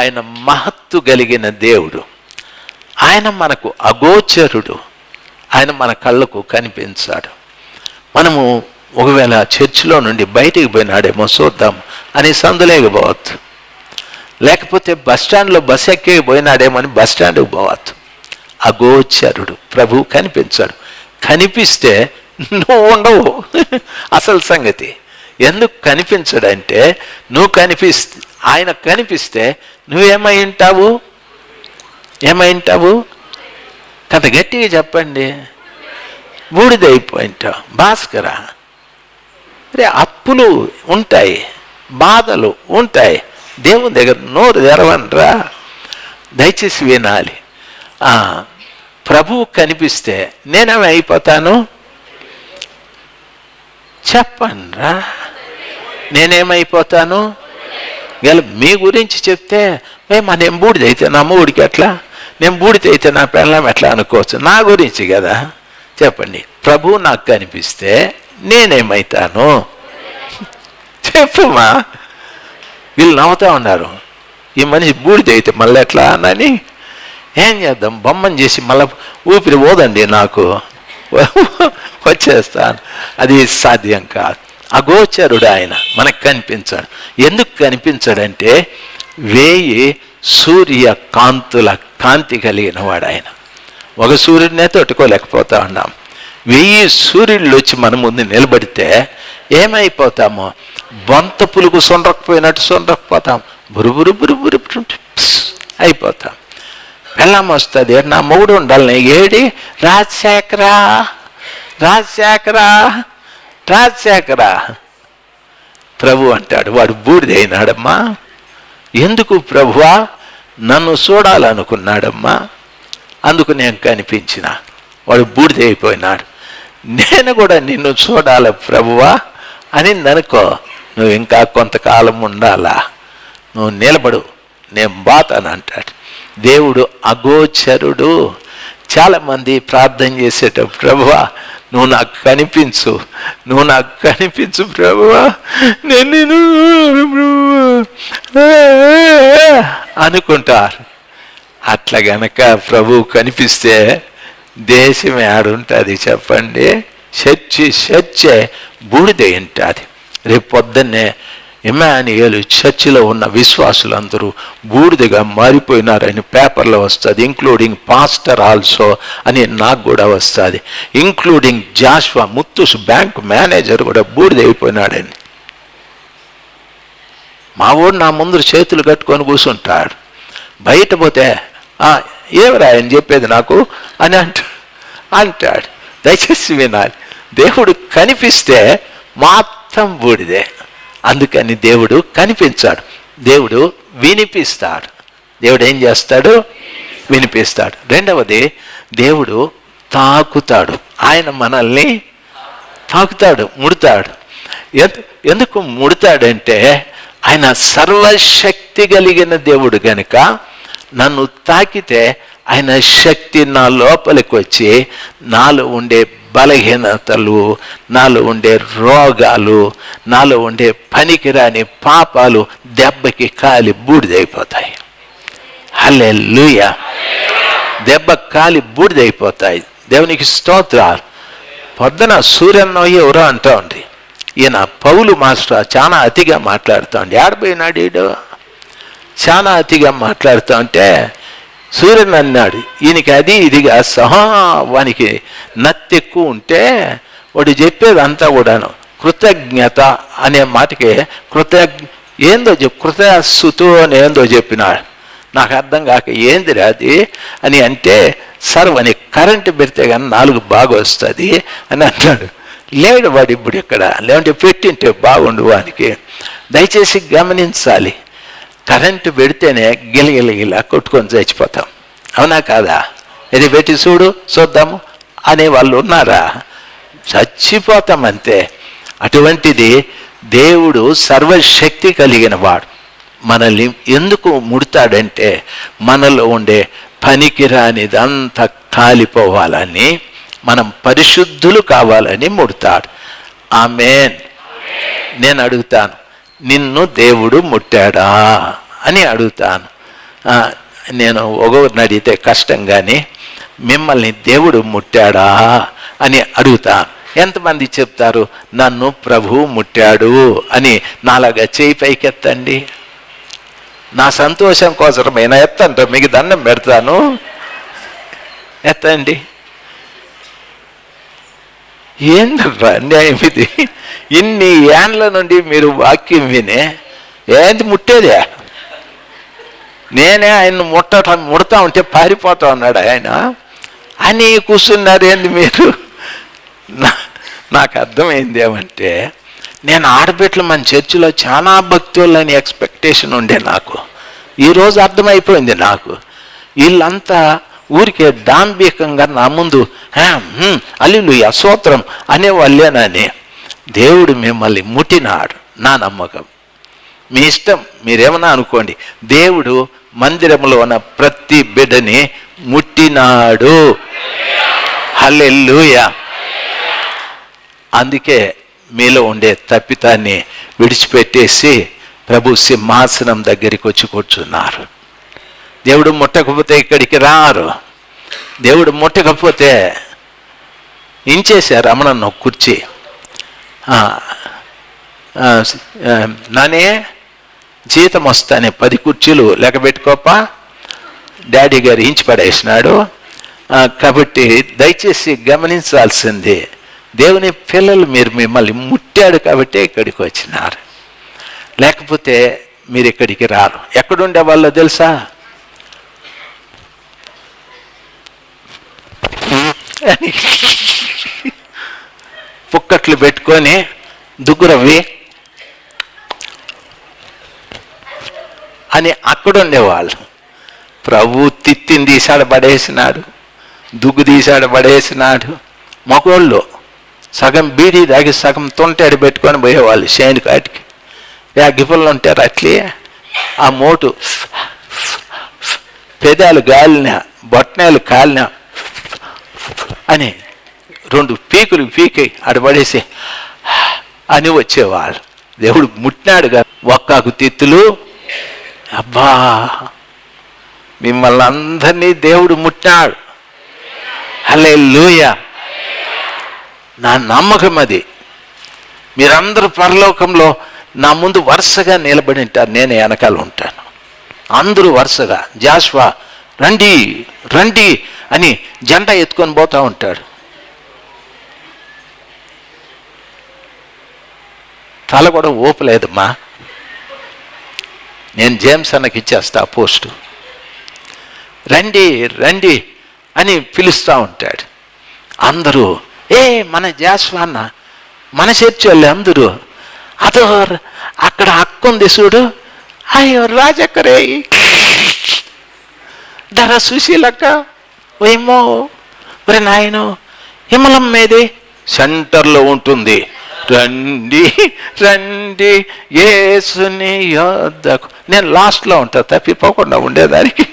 ఆయన మహత్తు కలిగిన దేవుడు. ఆయన మనకు అగోచరుడు. ఆయన మన కళ్ళకు కనిపించాడు. మనము ఒకవేళ చర్చిలో నుండి బయటికి పోయినాడేమో చూద్దాం అని సందులేకపోవద్దు లేకపోతే బస్ స్టాండ్లో బస్ ఎక్కి పోయినాడేమో అని బస్ పోవద్దు. అగోచరుడు. ప్రభు కనిపించాడు. కనిపిస్తే నువ్వు ఉండవు. అసలు సంగతి. ఎందుకు కనిపించడంటే నువ్వు కనిపిస్తే ఆయన కనిపిస్తే నువ్వేమై ఉంటావు ఏమై ఉంటావు కథ గట్టిగా చెప్పండి. బూడిదైపోయింటావు. భాస్కర అరే అప్పులు ఉంటాయి బాధలు ఉంటాయి. దేవుని దగ్గర నోరు తెరవనరా దయచేసి వినాలి. ప్రభువు కనిపిస్తే నేనేమి అయిపోతాను చెప్పండ్రా. నేనేమైపోతాను? వీళ్ళు మీ గురించి చెప్తే ఏ మా నెంబూడిది అయితే నా మూడికి ఎట్లా? నేను అయితే నా పెళ్ళం ఎట్లా అనుకోవచ్చు? నా గురించి కదా? చెప్పండి. ప్రభు నాకు కనిపిస్తే నేనేమైతాను? చెప్పమ్మా. వీళ్ళు నవ్వుతా ఉన్నారు. ఈ మనిషి బూడిదైతే మళ్ళీ ఎట్లా అని? ఏం చేద్దాం? బొమ్మని చేసి మళ్ళీ ఊపిరి పోదండి నాకు. వచ్చేస్తాను. అది సాధ్యం కాదు. అగోచరుడు ఆయన మనకు కనిపించాడు. ఎందుకు కనిపించాడంటే వేయి సూర్య కాంతుల కాంతి కలిగిన వాడు ఆయన. ఒక సూర్యుడినే తట్టుకోలేకపోతా ఉన్నాం. వెయ్యి సూర్యుళ్ళు వచ్చి మన ముందు నిలబడితే ఏమైపోతామో? బొంత పులుగు సొండకపోయినట్టు సొండకపోతాం. బురుబురు బురుబురు అయిపోతాం. పెళ్ళం వస్తుంది నా మొగుడు ఉండాలి ఏడి? రాజశేఖరా రాజశేఖరా. రాజశేఖరా ప్రభు అంటాడు. వాడు బూడిదైనాడమ్మా ఎందుకు ప్రభువా? నన్ను చూడాలనుకున్నాడమ్మా. అందుకు నేను కనిపించిన. వాడు బూడిదైపోయినాడు నేను కూడా నిన్ను చూడాలి ప్రభువా అని అనుకో నువ్వు ఇంకా కొంతకాలం ఉండాలా? నువ్వు నిలబడు. నేను బాతాను అంటాడు. దేవుడు అగోచరుడు. చాలామంది ప్రార్థన చేసేటప్పుడు ప్రభువా నువ్వు నాకు కనిపించు నువ్వు నాకు కనిపించు ప్రభువా నేను అనుకుంటారు. అట్లా గనక ప్రభు కనిపిస్తే దేశం ఏడుంటుంది చెప్పండి. చర్చి చర్చే బూడిద ఉంటుంది. రేపు పొద్దున్నే ఇమాన్యుయల్ చర్చిలో ఉన్న విశ్వాసులందరూ బూడిదగా మారిపోయినారని పేపర్లో వస్తుంది. ఇంక్లూడింగ్ పాస్టర్ ఆల్సో అని నాకు కూడా వస్తుంది. Including Joshua Muthu's bank manager కూడా బూడిదైపోయినాడని. మా ఊరు నా ముందు చేతులు కట్టుకొని కూర్చుంటాడు బయట పోతే "ఆ, ఆయన చెప్పేది నాకు? అని అంట అంటాడు. దయచేసి వినాలి. దేవుడు కనిపిస్తే మాత్రం బూడిదే. అందుకని దేవుడు కనిపించాడు. దేవుడు వినిపిస్తాడు. దేవుడు ఏం చేస్తాడు? వినిపిస్తాడు. రెండవది దేవుడు తాకుతాడు. ఆయన మనల్ని తాకుతాడు ముడతాడు. ఎందు- ఎందుకు ముడతాడంటే ఆయన సర్వశక్తి కలిగిన దేవుడు గనుక నన్ను తాకితే ఆయన శక్తి నా లోపలికి వచ్చి నాలో ఉండే బలహీనతలు నాలో ఉండే రోగాలు నాలో ఉండే పనికిరాని పాపాలు దెబ్బకి కాలి బూడిదైపోతాయి. హలే దెబ్బ కాలి బూడిదైపోతాయి. దేవునికి స్తోత్రాలు. పొద్దున సూర్యన్నో ఎవరో అంటూ ఉండి ఈయన పౌలు మాస్టర్ చాలా అతిగా మాట్లాడుతూ ఉండి. ఆడిపోయినాడు చాలా అతిగా మాట్లాడుతూ ఉంటే సూర్యుని అన్నాడు ఈయనకి అది ఇదిగా సహా వానికి నత్తి ఎక్కువ ఉంటే వాడు చెప్పేది అంతా కూడాను కృతజ్ఞత అనే మాటకి కృతజ్ఞ ఏందో చెప్పు కృతజ్ఞతు అని ఏందో చెప్పినాడు. నాకు అర్థం కాక ఏందిరా అది? అని అంటే సార్ అని కరెంటు పెడితే కానీ నాలుగు బాగా వస్తుంది అని అన్నాడు లేడు వాడు ఇప్పుడు ఇక్కడ. లేదంటే పెట్టింటే బాగుండు వానికి. దయచేసి గమనించాలి. కరెంటు పెడితేనే గిలగిలగిలా కొట్టుకొని చచ్చిపోతాం. అవునా కాదా? ఇది పెట్టి చూడు చూద్దాము అనే వాళ్ళు ఉన్నారా? చచ్చిపోతాం అంతే. అటువంటిది దేవుడు సర్వశక్తి కలిగిన వాడు. మనల్ని ఎందుకు ముడతాడంటే మనలో ఉండే పనికిరానిదంతా కాలిపోవాలని మనం పరిశుద్ధులు కావాలని ముడతాడు. ఆమెన్. నేను అడుగుతాను నిన్ను దేవుడు ముట్టాడా అని అడుగుతాను. నేను ఒగోరిని అడిగితే కష్టం కానీ మిమ్మల్ని దేవుడు ముట్టాడా అని అడుగుతాను. ఎంతమంది చెప్తారు నన్ను ప్రభువు ముట్టాడు అని నాలాగా చేయి పైకెత్తండి. నా సంతోషం కోసమైనా ఎత్తంట మీకు దండం పెడతాను. ఎత్తండి. ఏందబ్బా అన్యాయం ఇది? ఇన్ని ఏండ్ల నుండి మీరు వాక్యం వినే ఏంది ముట్టేదే? నేనే ఆయన ముట్ట ముడతా ఉంటే పారిపోతా ఉన్నాడు ఆయన? అని కూర్చున్నారు ఏంది మీరు? నా- నాకు అర్థమైంది ఏమంటే నేను ఆడబిడ్డలు మన చర్చిలో చాలా భక్తులని ఎక్స్పెక్టేషన్ ఉండే నాకు. ఈరోజు అర్థమైపోయింది నాకు. వీళ్ళంతా ఊరికే దాంభికంగా నా ముందు అల్లు అసోత్రం అనేవాళ్ళేనని దేవుడు మిమ్మల్ని ముట్టినాడు నా నమ్మకం. మీ ఇష్టం మీరేమన్నా అనుకోండి దేవుడు మందిరంలో ఉన్న ప్రతి బిడ్డని ముట్టినాడు. హల్లెల్లుయ అందుకే మీలో ఉండే తప్పితాన్ని విడిచిపెట్టేసి ప్రభు సింహాసనం దగ్గరికి వచ్చి కూర్చున్నారు. దేవుడు ముట్టకపోతే ఇక్కడికి రారు. దేవుడు ముట్టకపోతే ఇంచేశారు రమణన్న ఒక కుర్చీ. నానే జీతం వస్తానే పది కుర్చీలు లెక్క పెట్టుకోప. డాడీ గారు ఇంచి పడేసినాడు. కాబట్టి దయచేసి గమనించాల్సింది దేవుని పిల్లలు మీరు మిమ్మల్ని ముట్టాడు కాబట్టి ఇక్కడికి వచ్చినారు. లేకపోతే మీరు ఇక్కడికి రారు. ఎక్కడుండే వాళ్ళో తెలుసా? అని పుక్కట్లు పెట్టుకొని దుగ్గురవి. అని అక్కడ ఉండేవాళ్ళు ప్రభు తిత్తిని తీసాడు పడేసినాడు. దుగ్గు తీసాడు పడేసినాడు. మగోళ్ళు సగం బీడీ దాగి సగం తొంటాడు పెట్టుకొని పోయేవాళ్ళు శేని కాటికి ఏ గిఫలు ఉంటారు అట్లే. ఆ మోటు పెదాలు గాలిన బొట్టనాలు కాలిన అని రెండు పీకులు పీకి అడబడేసి అని వచ్చేవాళ్ళు. దేవుడు ముట్టినాడుగా ఒక్కాకు తిత్తులు అబ్బా మిమ్మల్ని అందరినీ దేవుడు ముట్టినాడు. అలే నా నమ్మకం అది. మీరందరూ పరలోకంలో నా ముందు వరుసగా నిలబడి ఉంటారు. నేను వెనకాల ఉంటాను. అందరూ వరుసగా. జాస్వా రండి రండి. అని జెండా ఎత్తుకొని పోతూ ఉంటాడు. తల కూడా ఊపలేదమ్మా. నేను జేమ్స్ అన్నకి ఇచ్చేస్తా పోస్టు. రండి రండి అని పిలుస్తూ ఉంటాడు. అందరూ ఏ మన జాస్వాన్న మన చర్చి వాళ్ళు అందరూ అదో అక్కడ అక్క ఉంది చూడు. అయ్యో రాజక్కరే ధర సుశీలక్క ఏమో? ఒరే నాయనో హిమలం మీది. సెంటర్లో ఉంటుంది. రండి రండి ఏసుని యొద్దకు నేను లాస్ట్లో ఉంటా తప్పిపోకుండా ఉండేదానికి.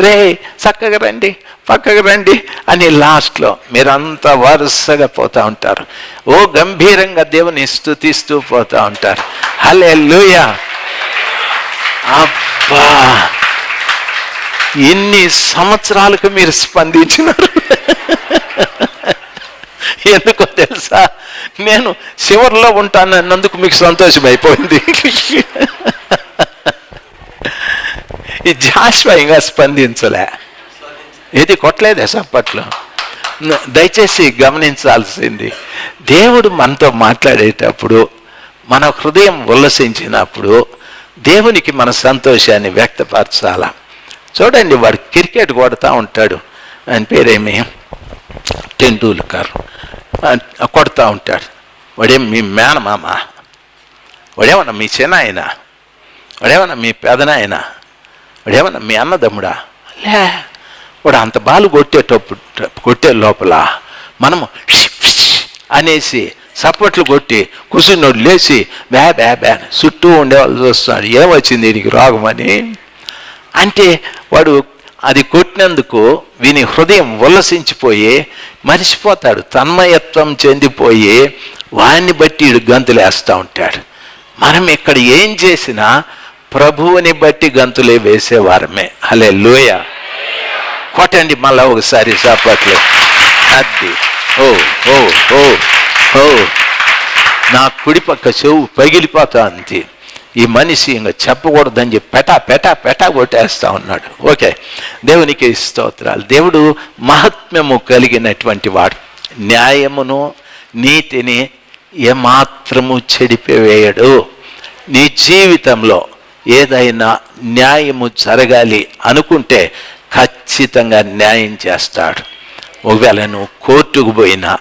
రే చక్కగా రండి పక్కకు రండి అని లాస్ట్లో మీరంతా వరుసగా పోతూ ఉంటారు. ఓ గంభీరంగా దేవుని స్థుతిస్తూ పోతూ ఉంటారు. హలే అబ్బా! ఎన్ని సంవత్సరాలకు మీరు స్పందించినారు? ఎందుకో తెలుసా? నేను చివరిలో ఉంటానన్నందుకు మీకు సంతోషం అయిపోయింది. ఈ జాషువా ఇంకా స్పందించలే. ఇది కొట్టలేదే సప్పట్లో. దయచేసి గమనించాల్సింది దేవుడు మనతో మాట్లాడేటప్పుడు మన హృదయం ఉల్లసించినప్పుడు దేవునికి మన సంతోషాన్ని వ్యక్తపరచాలా? చూడండి వాడు క్రికెట్ కొడతా ఉంటాడు. ఆయన పేరేమి? టెండూల్కర్. కొడతా ఉంటాడు. వాడేం మీ మేనమామ? వాడేమన్నా మీ చిన్నాయన? వాడేమన్నా మీ పెదనాయన? వాడేమన్నా మీ అన్నదమ్ముడా? లే వాడు అంత బాలు కొట్టేటప్పుడు కొట్టే లోపల మనము అనేసి సపోర్ట్లు కొట్టి కూర్చున్నోడు లేచి బ్యా బ్యా బ్యా చుట్టూ ఉండేవాళ్ళు చూస్తున్నాడు ఏమొచ్చింది వీడికి రోగం అని? అంటే వాడు అది కొట్టినందుకు వీని హృదయం ఉల్లసించిపోయి మరిచిపోతాడు. తన్మయత్వం చెందిపోయి వాడిని బట్టి వీడు గంతులేస్తూ ఉంటాడు. మనం ఇక్కడ ఏం చేసినా ప్రభువుని బట్టి గంతులే వేసేవారమే. హలే లోయ కొట్టండి మళ్ళా ఒకసారి చాపట్లు అది ఓ ఓ ఓ ఓ. నా కుడి పక్క చెవు పగిలిపోతా అంతే ఈ మనిషి ఇంకా చెప్పకూడదని చెప్పి పెటా పెటా పెటా కొట్టేస్తా ఉన్నాడు. ఓకే. దేవునికి స్తోత్రాలు. దేవుడు మహాత్మ్యము కలిగినటువంటి వాడు. న్యాయమును నీతిని ఏమాత్రము చెడిపివేయడు. నీ జీవితంలో ఏదైనా న్యాయము జరగాలి అనుకుంటే ఖచ్చితంగా న్యాయం చేస్తాడు. ఒకవేళ నువ్వు కోర్టుకు పోయినా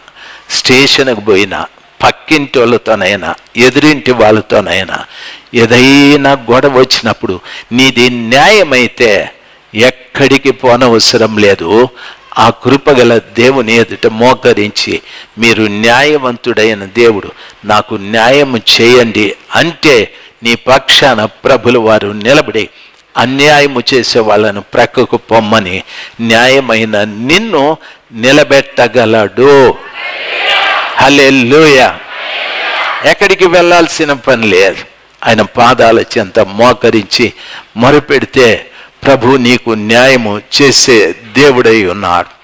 స్టేషన్కి పోయినా పక్కింటి వాళ్ళతోనైనా ఎదురింటి వాళ్ళతోనైనా ఏదైనా గొడవ వచ్చినప్పుడు నీది న్యాయమైతే ఎక్కడికి పోనవసరం లేదు. ఆ కృపగల దేవుని ఎదుట మోకరించి మీరు న్యాయవంతుడైన దేవుడు నాకు న్యాయము చేయండి అంటే నీ పక్షాన ప్రభులు వారు నిలబడి అన్యాయము చేసే వాళ్ళను ప్రక్కకు పొమ్మని న్యాయమైన నిన్ను నిలబెట్టగలడు. హల్లెలూయ. ఎక్కడికి వెళ్ళాల్సిన పని లేదు. ఆయన పాదాల చెంత మోకరించి మొరపెడితే ప్రభు నీకు న్యాయము చేసే దేవుడై ఉన్నాడు.